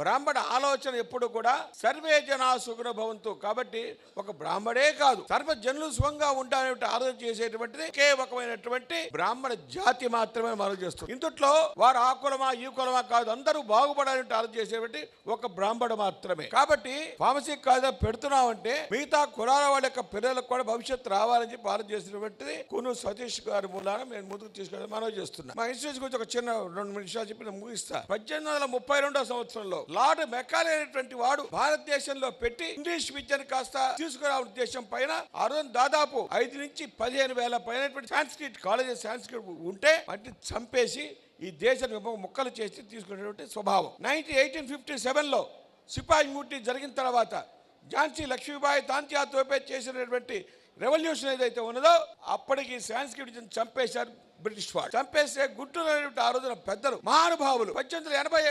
బ్రాహ్మణ ఆలోచన ఎప్పుడు కూడా సర్వే జనా సుగుణ భవంతు. కాబట్టి ఒక బ్రాహ్మడే కాదు సర్వ జనులు స్వంగా ఉండాలనే ఆలోచన చేసేటువంటిది ఒకే రకమైనటువంటి బ్రాహ్మణ జాతి మాత్రమే మనం చేస్తుంది. ఇందుట్లో వారు ఆ కులమా ఈ కులమా కాదు అందరూ బాగుపడాలని ఆలోచన చేసేటువంటి ఒక బ్రాహ్మడు మాత్రమే. కాబట్టి ఫార్మసీ కాలేజ్ పెడుతున్నామంటే మిగతా కులాల వాళ్ళ యొక్క పిల్లలకు కూడా భవిష్యత్తు రావాలని చెప్పి ఆలోచన చేసినటువంటిది కును సతీష్ గారి మూలాన నేను ముందుకు తీసుకెళ్ళి మనవి చేస్తున్నాం. మా ఇన్స్టిట్యూట్ గురించి ఒక చిన్న రెండు నిమిషాలు చెప్పి ముగిస్తా. పద్దెనిమిది వందల ముప్పై రెండో సంవత్సరంలో లార్డ్ మెకాలే అనేటువంటి వాడు భారతదేశంలో పెట్టి ఇంగ్లీష్ విద్యను కాస్త తీసుకురా ఉద్దేశం పైన ఆ రోజు దాదాపు ఐదు నుంచి పదిహేను వేల పైన సాంస్క్రిట్ కాలేజెస్ సాంస్క్రిట్ ఉంటే వాటిని చంపేసి ఈ దేశాన్ని ముక్కలు చేసి తీసుకునేటువంటి స్వభావం. నైన్టీన్ ఎయిటీన్ ఫిఫ్టీ సెవెన్లో సిపాయి మూర్తి జరిగిన తర్వాత ఝాన్సీ లక్ష్మీబాయి తాంత్యా తోపే చేసినటువంటి రెవల్యూషన్ ఏదైతే ఉన్నదో అప్పటికి సాంస్క్రిట్ చంపేశారు. బ్రిటిష్ వాడు చంపేస్తే గుడ్లు ఆ రోజున పెద్దలు మహానుభావులు. పద్దెనిమిది ఎనభై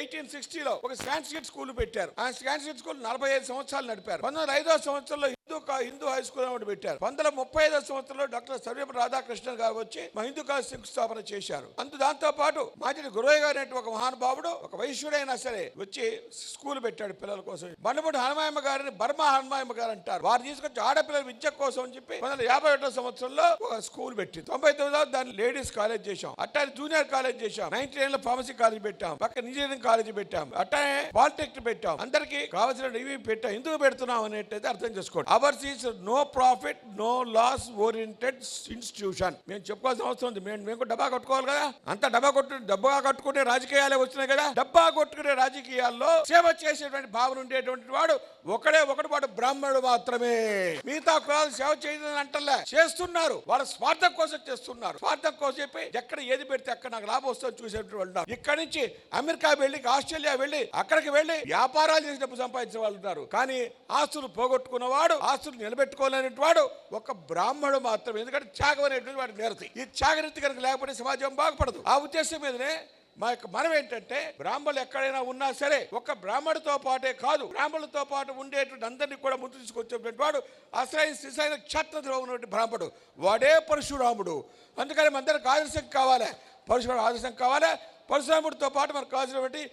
ఎయిటీన్ సిక్స్టీలో ఒక సాన్స్క్రిట్ స్కూల్ పెట్టారు. ఆ సాన్స్క్రిట్ స్కూల్ నలభై ఐదు సంవత్సరాలు నడిపారు. పంతొమ్మిది వందల ఐదో సంవత్సరంలో హిందూ హిందూ హై స్కూల్ అని ఒకటి పెట్టారు. పంతొమ్మిది వందల ముప్పై ఐదో సంవత్సరంలో డాక్టర్ సర్వేపల్లి రాధాకృష్ణన్ గారు వచ్చి మా హిందూ కాలేజ్ శంకుస్థాపన చేశారు. అందు దాంతో పాటు మాజీ గురవయ్య గారు ఒక మహానుభావుడు ఒక వైశ్యుడైనా సరే వచ్చి స్కూల్ పెట్టాడు పిల్లల కోసం. బండపూడి హనుమాయమ్మ గారిని బర్మా హనుమాయమ్మ గారు అంటారు. వారు తీసుకొచ్చి ఆడపిల్లల విద్య కోసం అని చెప్పి పంతొమ్మిది వందల యాభై ఒకటో సంవత్సరంలో ఒక స్కూల్ పెట్టింది. తొంభై తొమ్మిదో దాన్ని లేడీస్ కాలేజ్ చేశాం. అట్టానే జూనియర్ కాలేజ్ చేశాం. నైన్టీ నైన్లో ఫార్మసీ కాలేజ్ పెట్టాం. పక్కన ఇంజనీరింగ్ కాలేజ్ పెట్టాం. అట్టానే పాలిటెక్నిక్ పెట్టాం. అందరికి కావాల్సిన ఇవి పెట్టాం. ఎందుకు పెడుతున్నాం అనేది అర్థం చేసుకోండి. Ours is no profit no loss oriented institution మేము చెప్పుకోవాల్సిన అవసరం ఉంది. మేము మేము డబ్బా కొట్టుకోవాలి కదా? అంత డబ్బా కొట్టు డబ్బా కట్టుకునే రాజకీయాలే వచ్చినాయి కదా? డబ్బా కొట్టుకునే రాజకీయాల్లో సేవ చేసేటువంటి భావన ఉండేటువంటి వాడు ఒకడే ఒకటి వాడు బ్రాహ్మణుడు మాత్రమే. మిగతా కులాలు సేవ చేయదని అంటలే. చేస్తున్నారు. వాళ్ళ స్వార్థం కోసం చేస్తున్నారు. స్వార్థ కోసం చెప్పి ఎక్కడ ఏది పెడితే అక్కడ నాకు లాభం వస్తుందని చూసేటువంటి వాళ్ళు ఇక్కడ నుంచి అమెరికా వెళ్ళి ఆస్ట్రేలియా వెళ్ళి అక్కడికి వెళ్ళి వ్యాపారాలు చేసి డబ్బు సంపాదించిన వాళ్ళు ఉన్నారు. కానీ ఆస్తులు పోగొట్టుకున్నవాడు ఆస్తులు నిలబెట్టుకోలేనటువంటి వాడు ఒక బ్రాహ్మణుడు మాత్రమే ఎందుకంటే త్యాగం అనేటువంటి వాడు నేరతి ఈ త్యాగనీతి కనుక లేకపోతే సమాజం బాగుపడదు. ఆ ఉద్దేశం మీదనే మా యొక్క మనం ఏంటంటే బ్రాహ్మణులు ఎక్కడైనా ఉన్నా సరే ఒక బ్రాహ్మణుతో పాటే కాదు. బ్రాహ్మణులతో పాటు ఉండేటువంటి అందరినీ కూడా ముందు తీసుకొచ్చేటువంటి వాడు అసలైన శిశైన క్షత్రలో ఉన్నటువంటి బ్రాహ్మణుడు వాడే పరశురాముడు. అందుకని మనందరికి ఆదర్శం కావాలి? పరశురాముడు ఆదర్శం కావాలి? పరశురాముడితో పాటు మనకు కావాల్సినటువంటి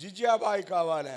జిజియాబాయి కావాలి?